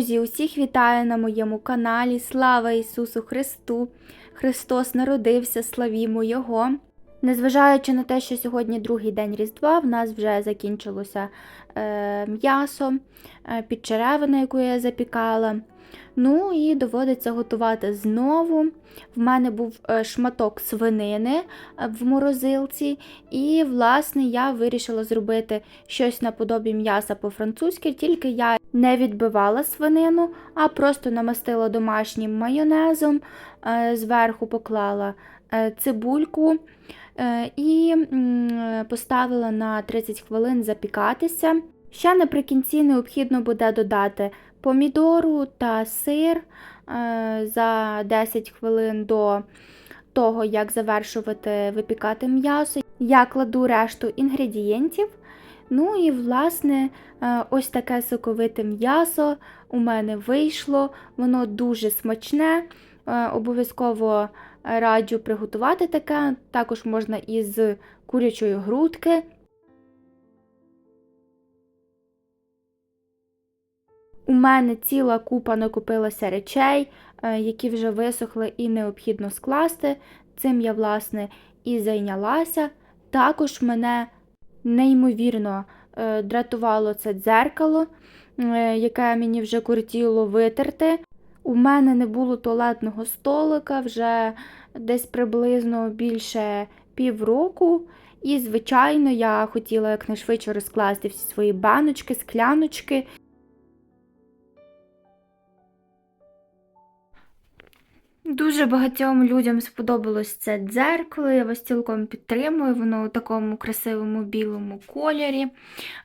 Друзі, усіх вітаю на моєму каналі. Слава Ісусу Христу! Христос народився, славімо Його. Незважаючи на те, що сьогодні другий день Різдва, в нас вже закінчилося е, м'ясо е, під черевину, яку я запікала. Ну і доводиться готувати знову. В мене був е, шматок свинини е, в морозилці, і, власне, я вирішила зробити щось наподобі м'яса по-французьки, тільки я не відбивала свинину, а просто намастила домашнім майонезом, е, зверху поклала цибульку і поставила на 30 хвилин запікатися. Ще наприкінці необхідно буде додати помідору та сир е, за 10 хвилин до того, як завершувати випікати м'ясо. Я кладу решту інгредієнтів. Ну і, власне, е, ось таке соковите м'ясо у мене вийшло. Воно дуже смачне. Е, Обов'язково раджу приготувати таке. Також можна із курячої грудки. У мене ціла купа накопилася речей, е, які вже висохли і необхідно скласти. Цим я, власне, і зайнялася. Також мене неймовірно е, дратувало це дзеркало, е, яке мені вже кортіло витерти. У мене не було туалетного столика вже десь приблизно більше півроку. І, звичайно, я хотіла якнайшвидше розкласти всі свої баночки, скляночки. Дуже багатьом людям сподобалось це дзеркало, я вас цілком підтримую. Воно у такому красивому білому кольорі,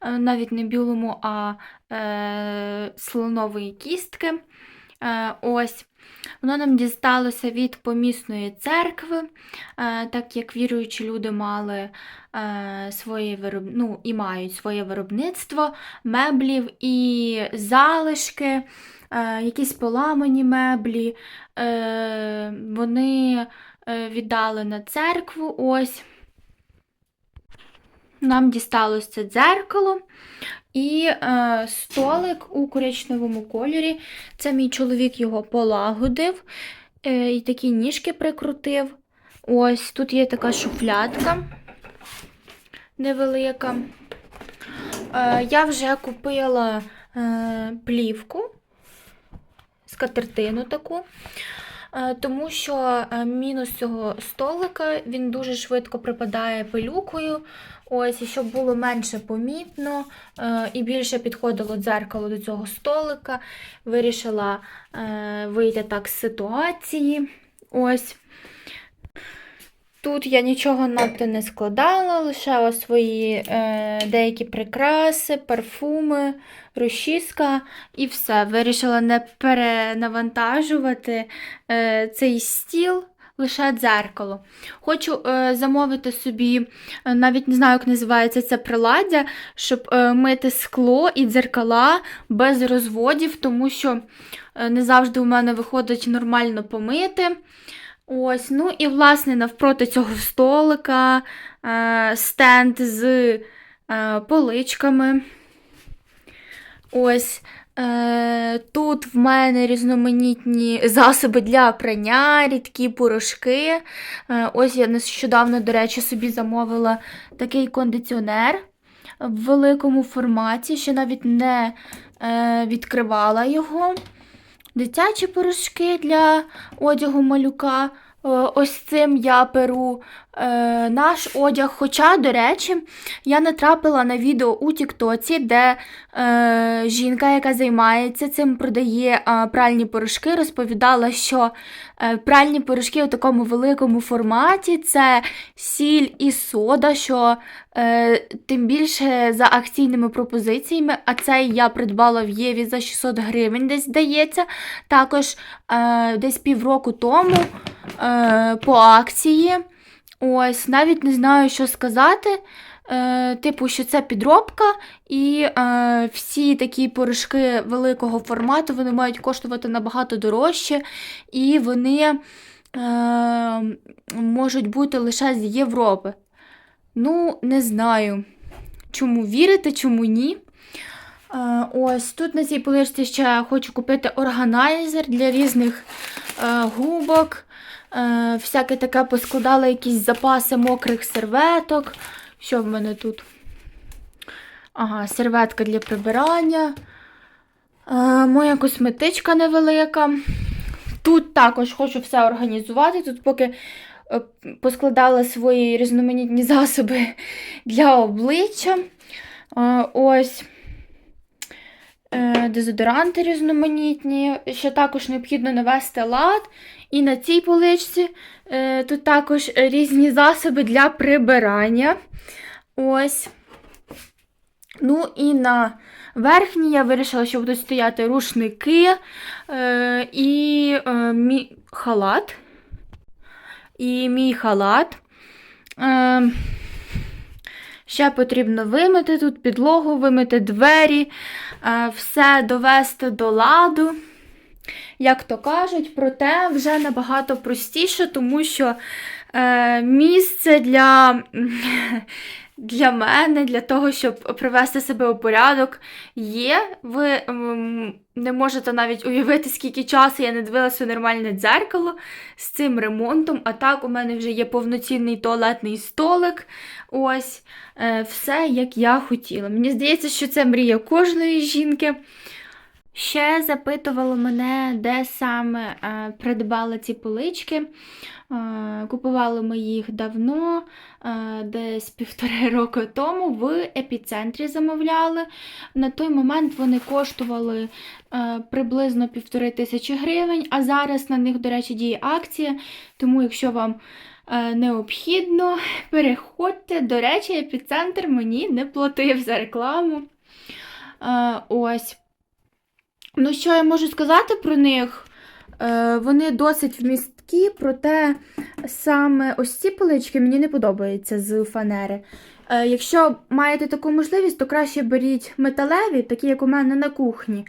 Е, навіть не білому, а е, слонової кістки. Е, ось. Воно нам дісталося від помісної церкви, е, так як віруючі люди мали е, своє вироб... ну, і мають своє виробництво меблів і залишки, е, якісь поламані меблі. Вони віддали на церкву. Ось. Нам дісталося це дзеркало і е, столик у коричневому кольорі. Це мій чоловік його полагодив е, і такі ніжки прикрутив. Ось тут є така шуфлядка невелика. Е, я вже купила е, плівку, скатертину таку. Е, Тому що е, мінус цього столика він дуже швидко припадає пилюкою. Ось, і щоб було менше помітно е, і більше підходило дзеркало до цього столика, вирішила вийти так з ситуації. Ось. Тут я нічого надто не складала, лише свої е, деякі прикраси, парфуми, розчіска і все. Вирішила не перенавантажувати е, цей стіл. Лише дзеркало. Хочу е, замовити собі, е, навіть не знаю, як називається це приладдя, щоб е, мити скло і дзеркала без розводів, тому що е, не завжди у мене виходить нормально помити. Ось, ну і, власне, навпроти цього столика е, стенд з е, поличками. Ось. Е, тут в мене різноманітні засоби для прання, рідкі порошки. Е, ось я нещодавно, до речі, собі замовила такий кондиціонер в великому форматі, ще навіть не е, відкривала його. Дитячі порошки для одягу малюка. Е, Ось цим я перу е, наш одяг. Хоча, до речі, я натрапила на відео у Тіктоці, де е, жінка, яка займається цим, продає е, пральні порошки, розповідала, що е, пральні порошки у такому великому форматі це сіль і сода, що е, тим більше за акційними пропозиціями, а цей я придбала в Єві за 600 гривень, десь здається. Також е, десь півроку тому по акції. Ось, навіть не знаю, що сказати. Е, типу, що це підробка, і е, всі такі порошки великого формату вони мають коштувати набагато дорожче, і вони е, можуть бути лише з Європи. Ну, не знаю, чому вірити, чому ні. Е, Ось тут на цій поличці ще хочу купити органайзер для різних е, губок. Е, всяке таке поскладала якісь запаси мокрих серветок. Що в мене тут? Ага, серветка для прибирання. Е, моя косметичка невелика. Тут також хочу все організувати. Тут поки е, поскладала свої різноманітні засоби для обличчя. Е, ось е, дезодоранти різноманітні. Ще також необхідно навести лад. І на цій поличці е, тут також різні засоби для прибирання. Ось. Ну і на верхній я вирішила, що будуть стояти рушники е, і е, мій халат. І мій халат. Е, ще потрібно вимити тут підлогу, вимити двері, е, все довести до ладу. Як то кажуть, проте вже набагато простіше, тому що е, місце для, для мене, для того, щоб привести себе у порядок, є. Ви м, не можете навіть уявити, скільки часу я не дивилася у нормальне дзеркало з цим ремонтом. А так, у мене вже є повноцінний туалетний столик. Ось, е, все як я хотіла. Мені здається, що це мрія кожної жінки. Ще запитувало мене, де саме е, придбала ці полички. Е, купували ми їх давно, е, десь півтори року тому, в епіцентрі замовляли. На той момент вони коштували приблизно півтори тисячі гривень, а зараз на них, до речі, діє акція. Тому, якщо вам необхідно, переходьте. До речі, епіцентр мені не платив за рекламу. Ось. Ну, що я можу сказати про них? Е, вони досить вмісткі, проте саме ось ці полички мені не подобаються з фанери. Е, якщо маєте таку можливість, то краще беріть металеві, такі як у мене на кухні.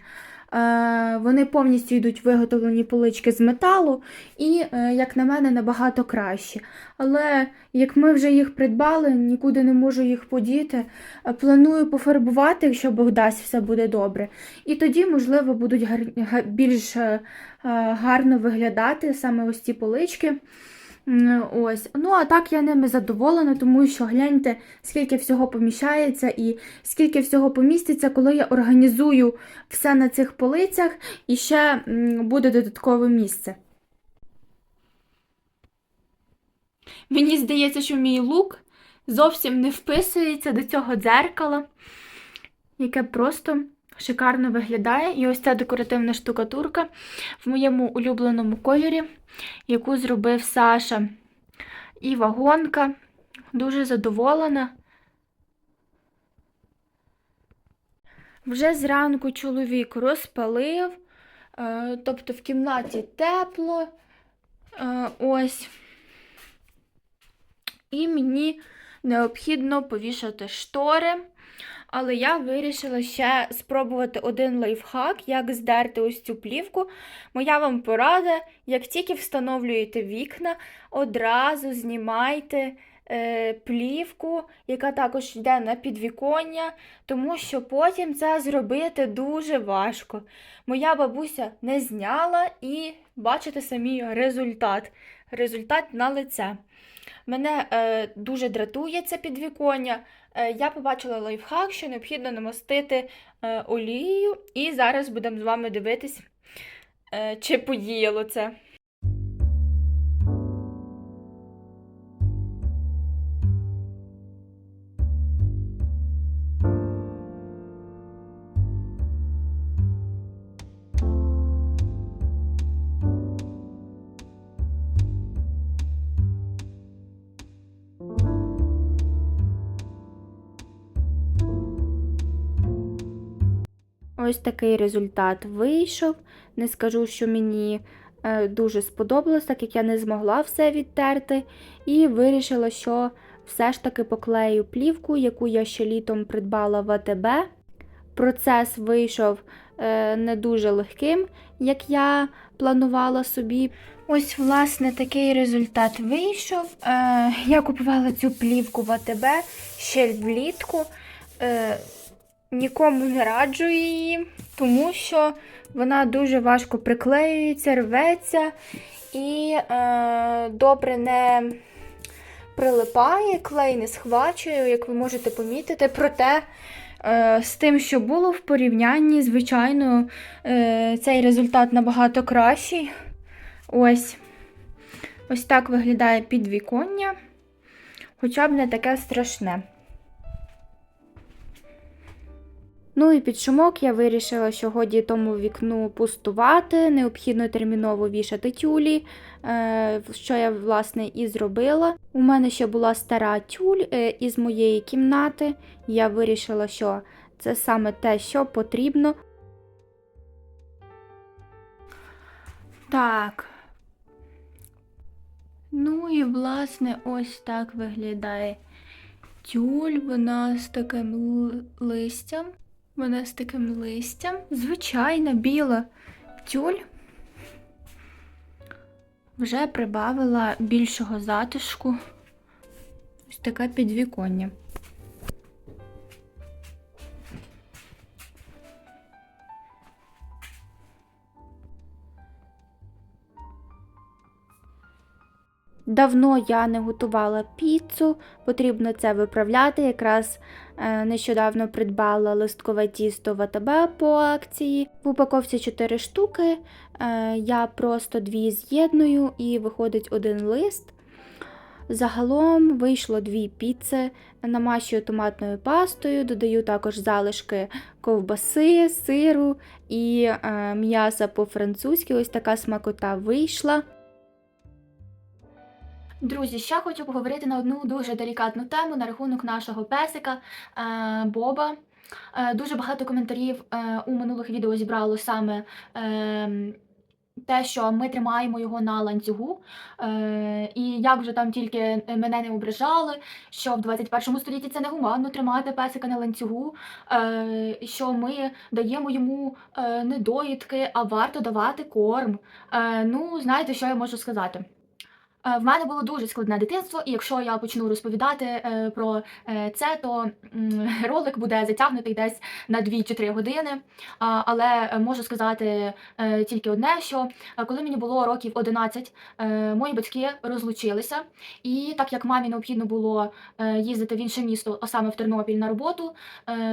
Е, вони повністю йдуть виготовлені полички з металу, і, е, як на мене, набагато краще. Але як ми вже їх придбали, нікуди не можу їх подіти. Е, Планую пофарбувати, якщо Бог дасть, все буде добре. І тоді, можливо, будуть гар... більш гарно виглядати саме ось ці полички. Ось. Ну, а так я ними задоволена, тому що гляньте, скільки всього поміщається і скільки всього поміститься, коли я організую все на цих полицях і ще буде додаткове місце. Мені здається, що мій лук зовсім не вписується до цього дзеркала, яке просто шикарно виглядає. І ось ця декоративна штукатурка в моєму улюбленому кольорі, яку зробив Саша. І вагонка. Дуже задоволена. Вже зранку чоловік розпалив, е, тобто в кімнаті тепло. Е, ось. І мені необхідно повішати штори. Але я вирішила ще спробувати один лайфхак, як здерти ось цю плівку. Моя вам порада, як тільки встановлюєте вікна, одразу знімайте е, плівку, яка також йде на підвіконня, тому що потім це зробити дуже важко. Моя бабуся не зняла і бачите самі результат. Результат на лице. Мене е, дуже дратує це підвіконня. Е, я побачила лайфхак, що необхідно намастити е, олією, і зараз будемо з вами дивитись, е, чи подіяло це. Ось такий результат вийшов. Не скажу, що мені е, дуже сподобалось, так як я не змогла все відтерти. І вирішила, що все ж таки поклею плівку, яку я ще літом придбала в АТБ. Процес вийшов е, не дуже легким, як я планувала собі. Ось, власне, такий результат вийшов. Е, я купувала цю плівку в АТБ ще влітку. Нікому не раджу її, тому що вона дуже важко приклеюється, рветься і е, добре не прилипає, клей не схвачує, як ви можете помітити. Проте е, з тим, що було в порівнянні, звичайно, е, цей результат набагато кращий. Ось. Ось так виглядає підвіконня, хоча б не таке страшне. Ну і під шумок я вирішила, що годі тому вікну пустувати, необхідно терміново вішати тюлі, е, що я, власне, і зробила. У мене ще була стара тюль е, із моєї кімнати. Я вирішила, що це саме те, що потрібно. Так. Ну і, власне, ось так виглядає тюль. Вона з таким листям. Вона з таким листям. Звичайна біла тюль. Вже прибавила більшого затишку. Ось таке підвіконня. Давно я не готувала піцу, потрібно це виправляти. Якраз е, нещодавно придбала листкове тісто в АТБ по акції. В упаковці 4 штуки. Е, я просто дві з'єдную і виходить один лист. Загалом вийшло дві піци, намащую томатною пастою, додаю також залишки ковбаси, сиру і е, м'яса по-французьки. Ось така смакота вийшла. Друзі, ще хочу поговорити на одну дуже делікатну тему на рахунок нашого песика е, Боба. Е, дуже багато коментарів е, у минулих відео зібрало саме те, що ми тримаємо його на ланцюгу. І як вже там тільки мене не ображали, що в 21 столітті це негуманно тримати песика на ланцюгу, що ми даємо йому недоїдки, а варто давати корм. Ну, знаєте, що я можу сказати? Е, В мене було дуже складне дитинство, і якщо я почну розповідати е, про е, це, то ролик буде затягнутий десь на 2 чи 3 години. Але можу сказати тільки одне: що коли мені було років 11, е, мої батьки розлучилися, і так як мамі необхідно було їздити в інше місто, а саме в Тернопіль на роботу,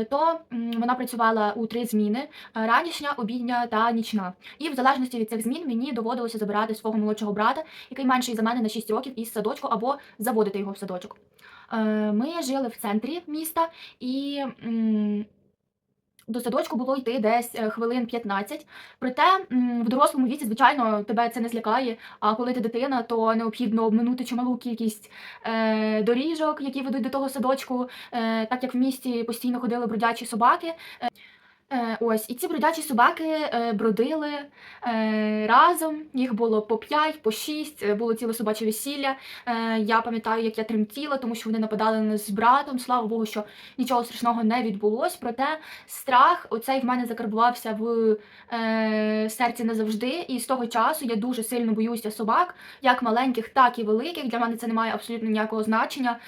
то вона працювала у три зміни: ранішня, обідня та нічна. І в залежності від цих змін мені доводилося забирати свого молодшого брата, який менший за мене на 6 років із садочку або заводити його в садочок. Е, Ми жили в центрі міста і. До садочку було йти десь е, хвилин 15. Проте в дорослому віці, звичайно, тебе це не злякає. А коли ти дитина, то необхідно обминути чималу кількість е, доріжок, які ведуть до того садочку, е, так як в місті постійно ходили бродячі собаки. Е, ось, і ці бродячі собаки е, бродили е, разом. Їх було по 5, по 6, е, було ціле собаче весілля. Я пам'ятаю, як я тремтіла, тому що вони нападали на нас з братом. Слава Богу, що нічого страшного не відбулось. Проте страх оцей в мене закарбувався в серці назавжди. І з того часу я дуже сильно боюся собак, як маленьких, так і великих. Для мене це не має абсолютно ніякого значення.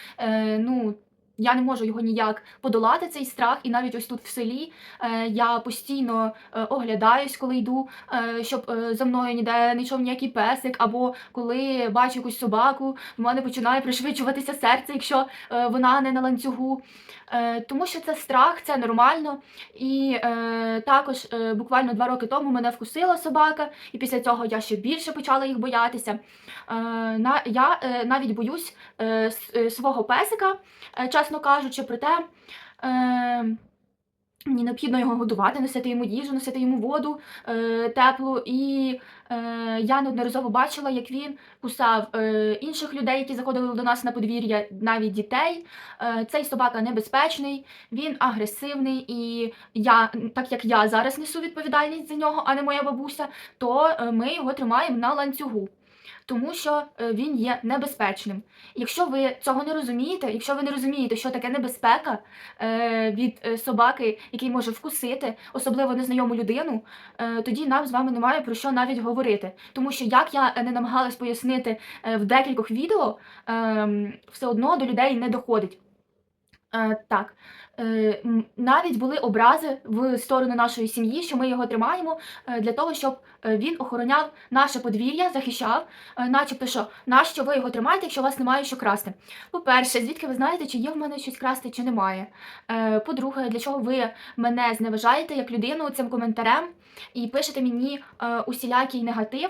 Ну, я не можу його ніяк подолати цей страх, і навіть ось тут в селі е, я постійно е, оглядаюсь, коли йду, е, щоб за мною ніде не йшов ніякий песик, або коли бачу якусь собаку, в мене починає пришвидшуватися серце, якщо вона не на ланцюгу. Тому що це страх, це нормально. І також буквально два роки тому мене вкусила собака, і після цього я ще більше почала їх боятися. Я навіть боюсь свого песика, чесно кажучи, проте. Е, Мені необхідно його годувати, носити йому їжу, носити йому воду е, теплу. І е, я неодноразово бачила, як він кусав е, інших людей, які заходили до нас на подвір'я, навіть дітей. Е, цей собака небезпечний, він агресивний, і я, так як я зараз несу відповідальність за нього, а не моя бабуся, то е, ми його тримаємо на ланцюгу. Тому що е, він є небезпечним. Якщо ви цього не розумієте, якщо ви не розумієте, що таке небезпека е, від е, собаки, який може вкусити, особливо незнайому людину, тоді нам з вами немає про що навіть говорити. Тому що як я не намагалась пояснити в декількох відео, е, все одно до людей не доходить. Так. Е, навіть були образи в сторону нашої сім'ї, що ми його тримаємо е, для того, щоб е, він охороняв наше подвір'я, захищав, начебто, що нащо ви його тримаєте, якщо у вас немає що красти. По-перше, звідки ви знаєте, чи є в мене щось красти, чи немає. По-друге, для чого ви мене зневажаєте як людину цим коментарем і пишете мені усілякий негатив.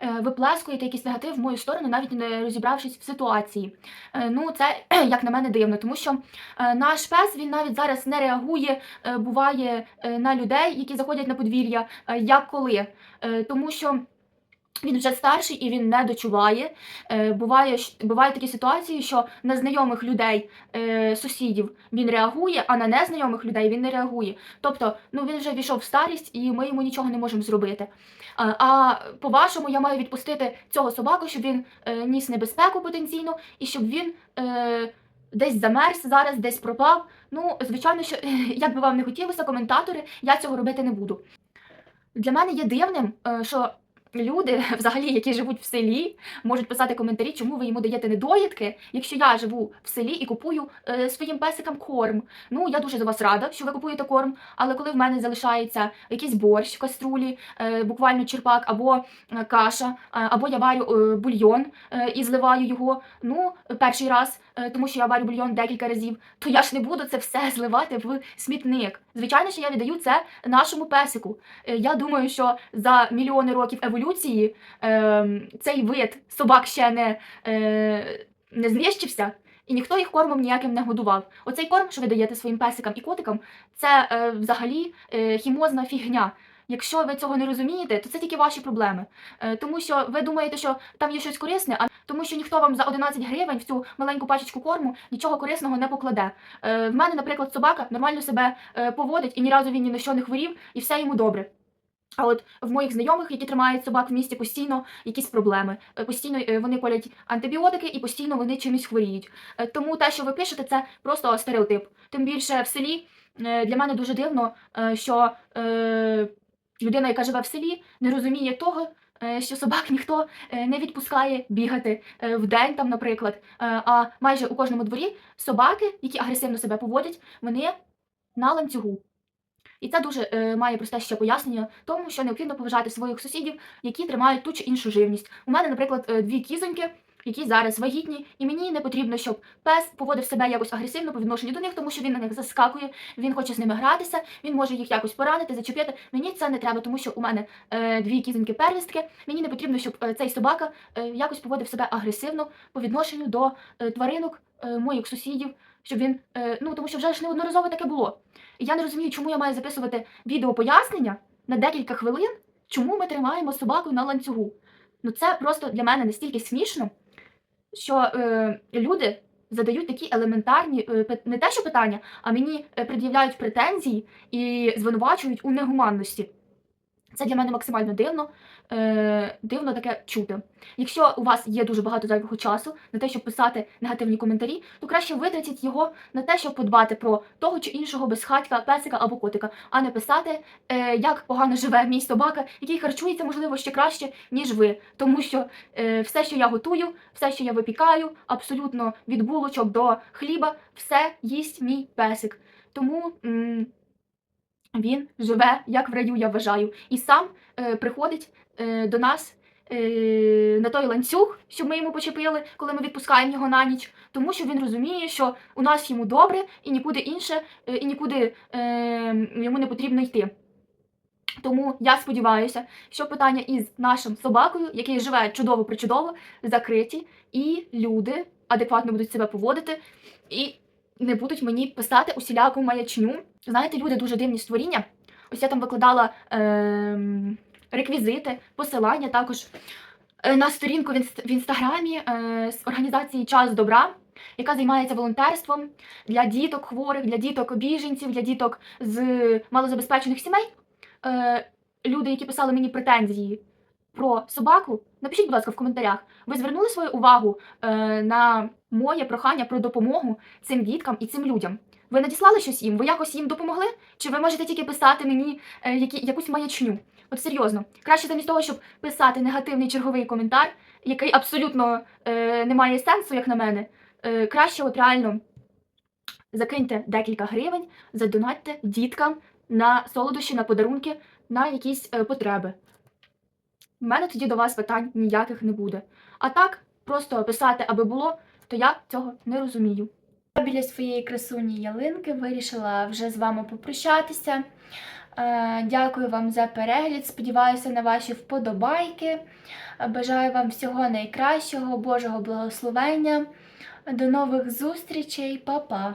Е, Виплескуєте якийсь негатив в мою сторону, навіть не розібравшись в ситуації. Е, Ну, це як на мене дивно, тому що е, наш пес він навіть зараз не реагує, буває на людей, які заходять на подвір'я, як коли. Тому що він вже старший і він не дочуває. Е, Буває, бувають такі ситуації, що на знайомих людей, е, сусідів, він реагує, а на незнайомих людей він не реагує. Тобто, ну він вже війшов в старість, і ми йому нічого не можемо зробити. А, по-вашому, я маю відпустити цього собаку, щоб він е, ніс небезпеку потенційно, і щоб він десь замерз зараз, десь пропав. Ну, звичайно, що як би вам не хотілося, коментатори, я цього робити не буду. Для мене є дивним, що люди, взагалі, які живуть в селі, можуть писати коментарі, чому ви йому даєте недоїдки, якщо я живу в селі і купую е, своїм песикам корм. Ну, я дуже за вас рада, що ви купуєте корм, але коли в мене залишається якийсь борщ в каструлі, е, буквально черпак, або е, каша, е, або я варю е, бульйон е, і зливаю його, ну, перший раз, тому що я варю бульйон декілька разів, то я ж не буду це все зливати в смітник. Звичайно, що я віддаю це нашому песику. Е, Я думаю, що за мільйони років еволюції е, цей вид собак ще не, е, не знищився, і ніхто їх кормом ніяким не годував. Оцей корм, що ви даєте своїм песикам і котикам, це е, взагалі е, хімозна фігня. Якщо ви цього не розумієте, то це тільки ваші проблеми. Е, тому що ви думаєте, що там є щось корисне, а тому що ніхто вам за 11 гривень в цю маленьку пачечку корму нічого корисного не покладе. Е, в мене, наприклад, собака нормально себе е, поводить і ні разу він ні на що не хворів, і все йому добре. А от в моїх знайомих, які тримають собак в місті, постійно якісь проблеми. Постійно вони колять антибіотики і постійно вони чимось хворіють. Тому те, що ви пишете, це просто стереотип. Тим більше в селі для мене дуже дивно, що людина, яка живе в селі, не розуміє того. е, Що собак ніхто е, не відпускає бігати е, в день, там, наприклад. А майже у кожному дворі собаки, які агресивно себе поводять, вони на ланцюгу. І це дуже має просте ще пояснення тому, що необхідно поважати своїх сусідів, які тримають ту чи іншу живність. У мене, наприклад, дві кізоньки, які зараз вагітні, і мені не потрібно, щоб пес поводив себе якось агресивно по відношенню до них, тому що він на них заскакує, він хоче з ними гратися, він може їх якось поранити, зачепити. Мені це не треба, тому що у мене е, дві кізоньки первістки. Мені не потрібно, щоб е, цей собака е, якось поводив себе агресивно по відношенню до е, тваринок е, моїх сусідів, щоб він, е, ну тому що вже ж неодноразово таке було. І я не розумію, чому я маю записувати відео пояснення на декілька хвилин, чому ми тримаємо собаку на ланцюгу. Ну це просто для мене настільки смішно, що е, люди задають такі елементарні, е, не те, що питання, а мені е, пред'являють претензії і звинувачують у негуманності. Це для мене максимально дивно, е, дивно таке чути. Якщо у вас є дуже багато зайвого часу на те, щоб писати негативні коментарі, то краще витратіть його на те, щоб подбати про того чи іншого безхатька, песика або котика, а не писати, е, як погано живе мій собака, який харчується, можливо, ще краще, ніж ви. Тому що е, все, що я готую, все, що я випікаю, абсолютно від булочок до хліба, все їсть мій песик. Тому. м, він живе як в раю, я вважаю, і сам е, приходить е, до нас е, на той ланцюг, щоб ми йому почепили, коли ми відпускаємо його на ніч, тому що він розуміє, що у нас йому добре і нікуди інше, е, і нікуди е, йому не потрібно йти. Тому я сподіваюся, що питання із нашим собакою, який живе чудово причудово, закриті, і люди адекватно будуть себе поводити. І не будуть мені писати усіляку маячню. Знаєте, люди дуже дивні створіння. Ось я там викладала ем, реквізити, посилання також е, на сторінку в інстаграмі е, з організації Час добра, яка займається волонтерством для діток хворих, для діток біженців, для діток з малозабезпечених сімей. Е, люди, які писали мені претензії про собаку, напишіть, будь ласка, в коментарях. Ви звернули свою увагу е, на моє прохання про допомогу цим діткам і цим людям. Ви надіслали щось їм? Ви якось їм допомогли? Чи ви можете тільки писати мені е, які, якусь маячню? От серйозно, краще замість того, щоб писати негативний черговий коментар, який абсолютно е, не має сенсу, як на мене. Е, краще, от реально закиньте декілька гривень, задонатьте діткам на солодощі, на подарунки, на якісь е, потреби. У мене тоді до вас питань ніяких не буде. А так, просто писати, аби було, то я цього не розумію. Біля своєї красуні ялинки вирішила вже з вами попрощатися. Е, Дякую вам за перегляд. Сподіваюся на ваші вподобайки. Бажаю вам всього найкращого, Божого благословення. До нових зустрічей, Па-па!